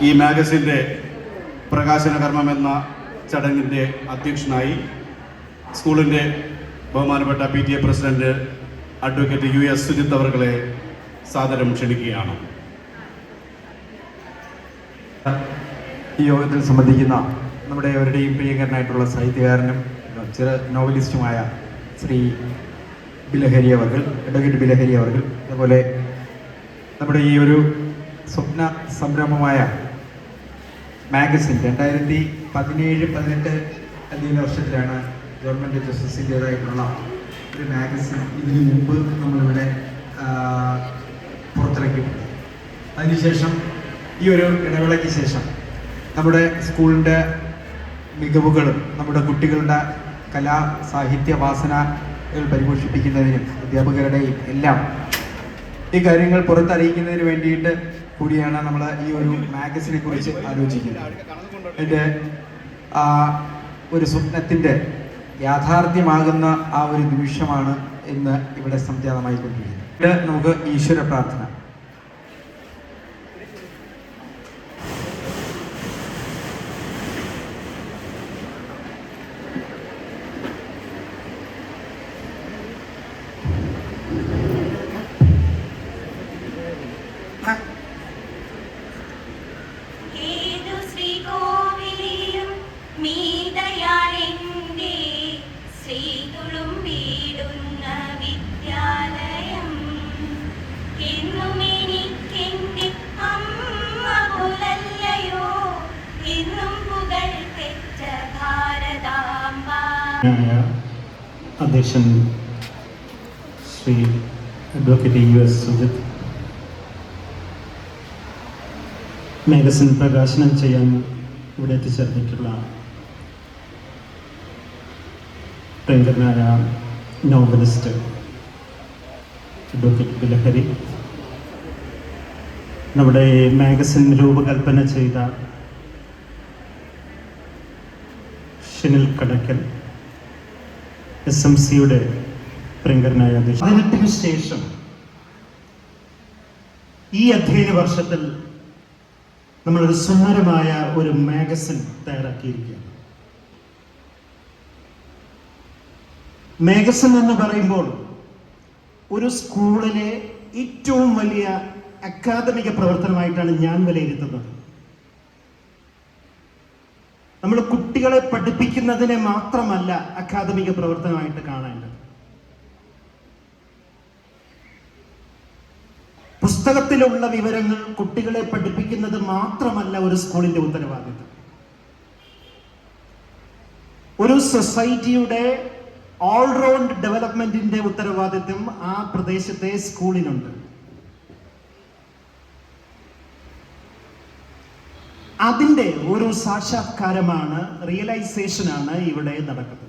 ഈ മാഗസിന്റെ പ്രകാശന കർമ്മം എന്ന ചടങ്ങിന്റെ അധ്യക്ഷനായി സ്കൂളിന്റെ ബഹുമാനപ്പെട്ട P T A president advocate U S Sujith അവർകളെ സാദരം ക്ഷണിക്കുകയാണ്. ഈ യോഗത്തിൽ സംബന്ധിക്കുന്ന നമ്മുടെ അവരുടെയും പ്രിയങ്കരനായിട്ടുള്ള സാഹിത്യകാരനും ചില നോവലിസ്റ്റുമായ ശ്രീ ബിലഹരി അവർകൾ അഡ്വക്കേറ്റ് ബിലഹരി അവർകൾ അതുപോലെ നമ്മുടെ ഈ ഒരു സ്വപ്ന സംരംഭമായ മാഗസിൻ രണ്ടായിരത്തി പതിനേഴ് പതിനെട്ട് അധികം വർഷത്തിലാണ് ഗവൺമെന്റ് ജസ്റ്റിസിന്റേതായിട്ടുള്ള ഒരു മാഗസിൻ ഇതിനു മുമ്പ് നമ്മളിവിടെ പുറത്തിറക്കിയിട്ടുണ്ട്. പുറത്തിറക്കി അതിനുശേഷം ഈ ഒരു ഇടവേളയ്ക്ക് ശേഷം നമ്മുടെ സ്കൂളിന്റെ മികവുകളും നമ്മുടെ കുട്ടികളുടെ കലാ സാഹിത്യ വാസനകൾ പരിപോഷിപ്പിക്കുന്നതിനും അധ്യാപകരുടെയും എല്ലാം ഈ കാര്യങ്ങൾ പുറത്തറിയിക്കുന്നതിന് വേണ്ടിയിട്ട് കൂടിയാണ് നമ്മൾ ഈ ഒരു മാഗസിനെ കുറിച്ച് ആലോചിക്കുന്നത്. എന്റെ ഒരു സ്വപ്നത്തിന്റെ യാഥാർത്ഥ്യമാകുന്ന ആ ഒരു നിമിഷമാണ് ഇന്ന് ഇവിടെ സംജാതമായിക്കൊണ്ടിരിക്കുന്നത്. നമുക്ക് ഈശ്വര പ്രാർത്ഥന. അധ്യക്ഷൻ Shri advocate U S Sujith. Magazine പ്രകാശനം ചെയ്യാൻ ഇവിടെ എത്തിച്ചേർന്നിട്ടുള്ള പ്രിയങ്കരനായ നോവലിസ്റ്റ് അഡ്വക്കേറ്റ് ബിലഹരി. നമ്മുടെ മാഗസിൻ രൂപകൽപ്പന ചെയ്ത ഷിനിൽ കടക്കൽ എസ് എം സിയുടെ പ്രിയങ്കരനായ അധ്യക്ഷൻ. പതിനെട്ടിന് ശേഷം ഈ അധ്യയന വർഷത്തിൽ നമ്മളൊരു സുന്ദരമായ ഒരു മാഗസിൻ തയ്യാറാക്കിയിരിക്കുകയാണ്. മാഗസിൻ എന്ന് പറയുമ്പോൾ ഒരു സ്കൂളിലെ ഏറ്റവും വലിയ അക്കാദമിക പ്രവർത്തനമായിട്ടാണ് ഞാൻ വിലയിരുത്തുന്നത്. നമ്മൾ കുട്ടികളെ പഠിപ്പിക്കുന്നതിനെ മാത്രമല്ല അക്കാദമിക പ്രവർത്തനമായിട്ട് കാണേണ്ടത്. പുസ്തകത്തിലുള്ള വിവരങ്ങൾ കുട്ടികളെ പഠിപ്പിക്കുന്നത് മാത്രമല്ല ഒരു സ്കൂളിന്റെ ഉത്തരവാദിത്വം ഒരു സൊസൈറ്റിയുടെ ഓൾറൗണ്ട് ഡെവലപ്മെന്റിന്റെ ഉത്തരവാദിത്വം ആ പ്രദേശത്തെ സ്കൂളിനുണ്ട്. അതിന്റെ ഒരു സാക്ഷാത്കാരമാണ് റിയലൈസേഷനാണ് ഇവിടെ നടക്കുന്നത്.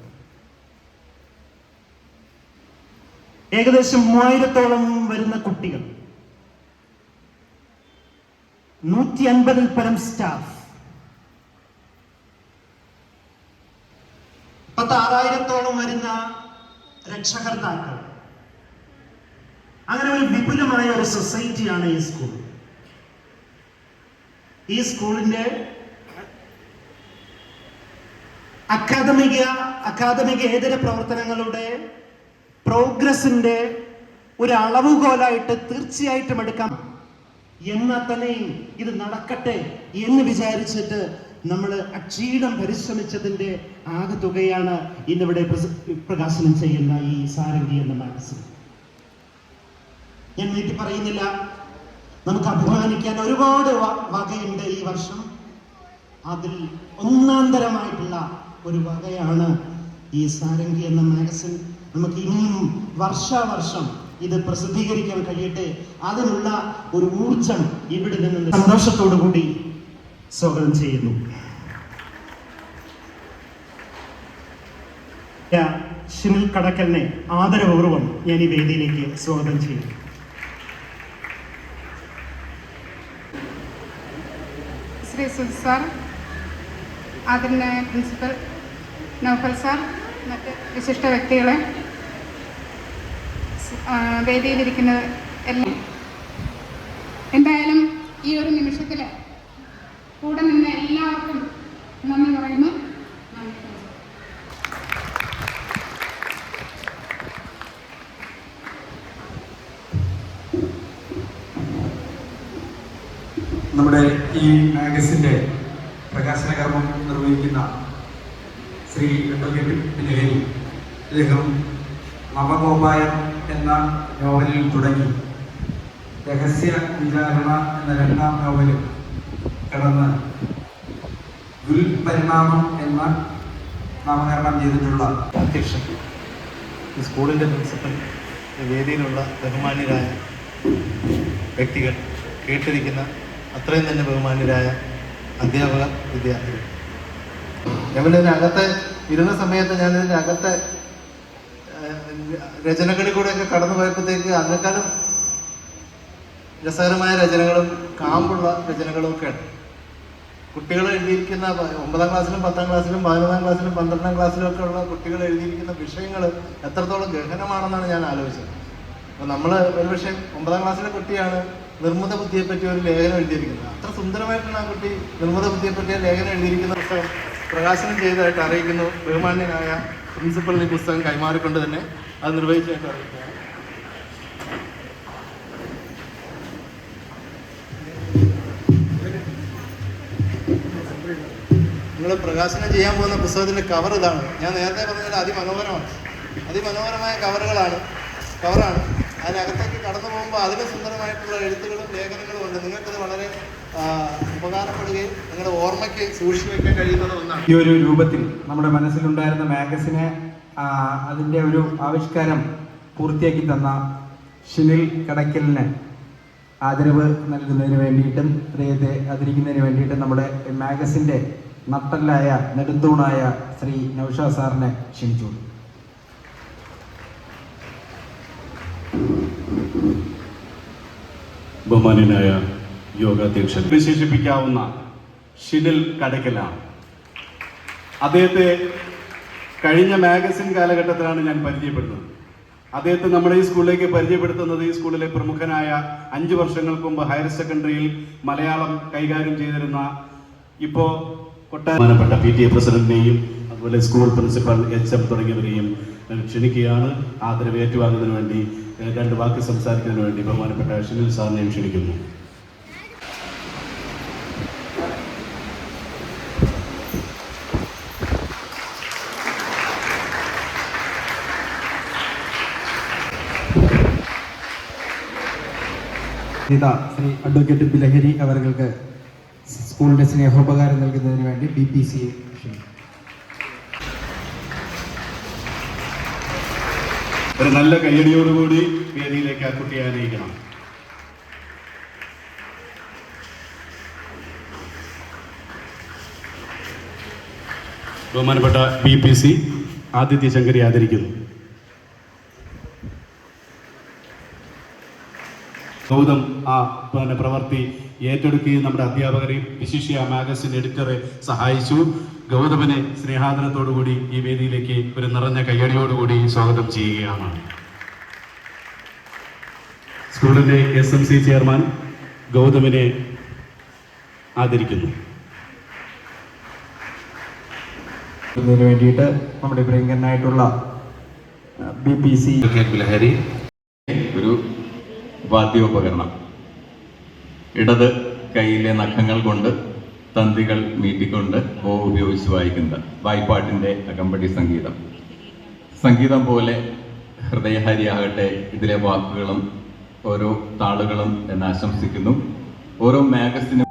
ഏകദേശം മൂവായിരത്തോളം വരുന്ന കുട്ടികൾ. നൂറ്റി അൻപതിൽ പരം സ്റ്റാഫ് പത്ത് ആറായിരത്തോളം വരുന്ന രക്ഷകർത്താക്കൾ. അങ്ങനെ ഒരു വിപുലമായ ഒരു സൊസൈറ്റിയാണ് ഈ സ്കൂൾ ഈ സ്കൂളിന്റെ അക്കാദമിക അക്കാദമിക ഏതര പ്രവർത്തനങ്ങളുടെ പ്രോഗ്രസിന്റെ ഒരു അളവുകോലായിട്ട് തീർച്ചയായിട്ടും എടുക്കാം. എന്നാൽ തന്നെയും ഇത് നടക്കട്ടെ എന്ന് വിചാരിച്ചിട്ട് നമ്മൾ അക്ഷീണം പരിശ്രമിച്ചതിന്റെ ആകെ തുകയാണ് ഇന്നിവിടെ പ്രകാശനം ചെയ്യുന്ന ഈ സാരംഗി എന്ന മാഗസിൻ. ഞാൻ നീട്ടി പറയുന്നില്ല. നമുക്ക് അഭിമാനിക്കാൻ ഒരുപാട് വകയുണ്ട് ഈ വർഷം. അതിൽ ഒന്നാന്തരമായിട്ടുള്ള ഒരു വകയാണ് ഈ സാരംഗി എന്ന മാഗസിൻ. നമുക്ക് ഇനിയും വർഷാവർഷം ഇത് പ്രസിദ്ധീകരിക്കാൻ കഴിയട്ടെ. അതിനുള്ള ഒരു ഊർജം ഇവിടെ നിന്ന് സന്തോഷത്തോടു കൂടി സ്വാഗതം ചെയ്യുന്നു. ഷിനിൽ കടക്കലിനെ ആദരപൂർവം ഞാൻ ഈ വേദിയിലേക്ക് സ്വാഗതം ചെയ്യുന്നു. ശ്രീ സുൽ സാർ ആദരണീയ പ്രിൻസിപ്പൽ നൗഫൽ സാർ മറ്റ് വിശിഷ്ട വ്യക്തികളെ വേദിയിലിരിക്കുന്നത് എല്ലാം എന്തായാലും ഈ ഒരു നിമിഷത്തിൽ കൂടെ നിന്ന് എല്ലാവർക്കും മാഗസിന്റെ പ്രകാശന കർമ്മം നിർവഹിക്കുന്ന ശ്രീ അഡ്വക്കേറ്റ് ബിലഹരി അദ്ദേഹം നവഗോപായം എന്ന നോവലിൽ തുടങ്ങി. രഹസ്യ വിചാരണ എന്ന രണ്ടാം നോവലിൽ കടന്ന് ദുൽപരിണാമം എന്ന നാമകരണം ചെയ്തിട്ടുള്ള അധ്യക്ഷൻ. ഈ സ്കൂളിന്റെ പ്രിൻസിപ്പൽ വേദിയിലുള്ള ബഹുമാന്യരായ വ്യക്തികൾ കേട്ടിരിക്കുന്ന അത്രയും തന്നെ ബഹുമാന്യരായ അധ്യാപക വിദ്യാർത്ഥികൾ. ഞാനിതിനകത്ത് ഇരുന്ന സമയത്ത് ഞാനിതിന്റെ അകത്തെ രചനകളിൽ കൂടെയൊക്കെ കടന്നു പോയപ്പോഴത്തേക്ക് അന്നേക്കാളും രസകരമായ രചനകളും കാമ്പുള്ള രചനകളും ഒക്കെയാണ് കുട്ടികൾ എഴുതിയിരിക്കുന്ന ഒമ്പതാം ക്ലാസ്സിലും പത്താം ക്ലാസ്സിലും പതിനൊന്നാം ക്ലാസ്സിലും പന്ത്രണ്ടാം ക്ലാസ്സിലും ഒക്കെ ഉള്ള കുട്ടികൾ എഴുതിയിരിക്കുന്ന വിഷയങ്ങൾ എത്രത്തോളം ഗഹനമാണെന്നാണ് ഞാൻ ആലോചിച്ചത്. അപ്പോൾ നമ്മൾ ഒരുപക്ഷെ ഒമ്പതാം ക്ലാസ്സിലെ കുട്ടിയാണ് നിർമ്മിത ബുദ്ധിയെ പറ്റി ഒരു ലേഖനം എഴുതിയിരിക്കുന്നത്. അത്ര സുന്ദരമായിട്ടാണ് ആ കുട്ടി നിർമ്മിത ബുദ്ധിയെ പറ്റി ലേഖനം എഴുതിയിരിക്കുന്ന പുസ്തകം പ്രകാശനം ചെയ്തതായിട്ട് അറിയിക്കുന്നു. ബഹുമാന്യനായ പ്രിൻസിപ്പളിന് പുസ്തകം കൈമാറിക്കൊണ്ട് തന്നെ അത് നിർവഹിച്ചതായിട്ട് അറിയിക്കുകയാണ്. നിങ്ങൾ പ്രകാശനം ചെയ്യാൻ പോകുന്ന പുസ്തകത്തിന്റെ കവർ ഇതാണ്. ഞാൻ നേരത്തെ പറഞ്ഞാൽ അതിമനോഹരമാണ്. അതിമനോഹരമായ കവറുകളാണ് കവറാണ് അതിനകത്തേക്ക് കടന്നു പോകുമ്പോൾ അതിലും സുന്ദരമായിട്ടുള്ള എഴുത്തുകളും ലേഖനങ്ങളും ഉണ്ട്. നിങ്ങൾക്കത് വളരെ ഉപകാരപ്പെടുകയും നിങ്ങളുടെ ഓർമ്മയ്ക്ക് സൂക്ഷിച്ചു വയ്ക്കാൻ കഴിയുന്നത് ഒന്നാണ്. ഈ ഒരു രൂപത്തിൽ നമ്മുടെ മനസ്സിലുണ്ടായിരുന്ന മാഗസിനെ അതിന്റെ ഒരു ആവിഷ്കാരം പൂർത്തിയാക്കി തന്ന ഷിനിൽ കടക്കലിന് ആദരവ് നൽകുന്നതിന് വേണ്ടിയിട്ടും അദ്ദേഹത്തെ ആദരിക്കുന്നതിന് വേണ്ടിയിട്ടും നമ്മുടെ മാഗസിന്റെ നട്ടല്ലായ നെടുന്തൂണായ ശ്രീ നൌഷാ സാറിനെ ക്ഷണിച്ചു. ബഹുമാന്യനായ യോഗാധ്യക്ഷൻ. വിശേഷിപ്പിക്കാവുന്ന ഷിനിൽ കടക്കലാണ്. അദ്ദേഹത്തെ കഴിഞ്ഞ മാഗസിൻ കാലഘട്ടത്തിലാണ് ഞാൻ പരിചയപ്പെടുന്നത്. അദ്ദേഹത്തെ നമ്മുടെ ഈ സ്കൂളിലേക്ക് പരിചയപ്പെടുത്തുന്നത് ഈ സ്കൂളിലെ പ്രമുഖനായ അഞ്ച് വർഷങ്ങൾക്ക് മുമ്പ് ഹയർ സെക്കൻഡറിയിൽ മലയാളം കൈകാര്യം ചെയ്തിരുന്ന ഇപ്പോൾ കൊട്ടാരപ്പെട്ട പി ടി എ പ്രസിഡന്റിനെയും അതുപോലെ സ്കൂൾ പ്രിൻസിപ്പൽ എച്ച് എം തുടങ്ങിയവരെയും ക്ഷണിക്കുകയാണ്. ആദരവ് ഏറ്റുവാങ്ങുന്നതിന് വേണ്ടി രണ്ട് വാക്ക് സംസാരിക്കുന്നതിന് വേണ്ടി ബഹുമാനപ്പെട്ട ഷിനിൽ സാറിനെയും ക്ഷണിക്കുന്നു. ശ്രീ അഡ്വക്കേറ്റ് ബിലഹരി അവർക്ക് സ്കൂളിന്റെ സ്നേഹോപകാരം നൽകുന്നതിന് വേണ്ടി ബി പി സി ക്ഷണിച്ചു ഒരു നല്ല കയ്യടിയോടുകൂടി വേദിയിലേക്ക് ആ കുട്ടിയെ അറിയിക്കണം ബഹുമാനപ്പെട്ട B P C Aditya Shankari ആദരിക്കുന്നു. ഗൗതം ആ പ്രവർത്തി ഏറ്റെടുക്കുകയും നമ്മുടെ അധ്യാപകരെയും വിശിഷ്യ മാഗസിൻ എഡിറ്ററെ സഹായിച്ചു. ഗൗതമനെ സ്നേഹാദരത്തോടുകൂടി ഈ വേദിയിലേക്ക് ഒരു നിറഞ്ഞ കയ്യടിയോടുകൂടി സ്വാഗതം ചെയ്യുകയാണ്. സ്കൂളിന്റെ എസ് എം സി ചെയർമാൻ ഗൗതമിനെ ആദരിക്കുന്നു. ഇതിനു വേണ്ടിയിട്ട് നമ്മുടെ പ്രിയങ്കനായിട്ടുള്ള ബി പി സി ലഹരി ഒരു വാദ്യോപകരണം. ഇടത് കൈയിലെ നഖങ്ങൾ കൊണ്ട് തന്തികൾ മീട്ടിക്കൊണ്ട് ഓ ഉപയോഗിച്ച് വായിക്കുന്നത്. വായ്പാട്ടിന്റെ അകമ്പടി സംഗീതം. സംഗീതം പോലെ ഹൃദയഹാരിയാകട്ടെ ഇതിലെ വാക്കുകളും ഓരോ താളുകളും എന്ന് ആശംസിക്കുന്നു. ഓരോ മാഗസിനും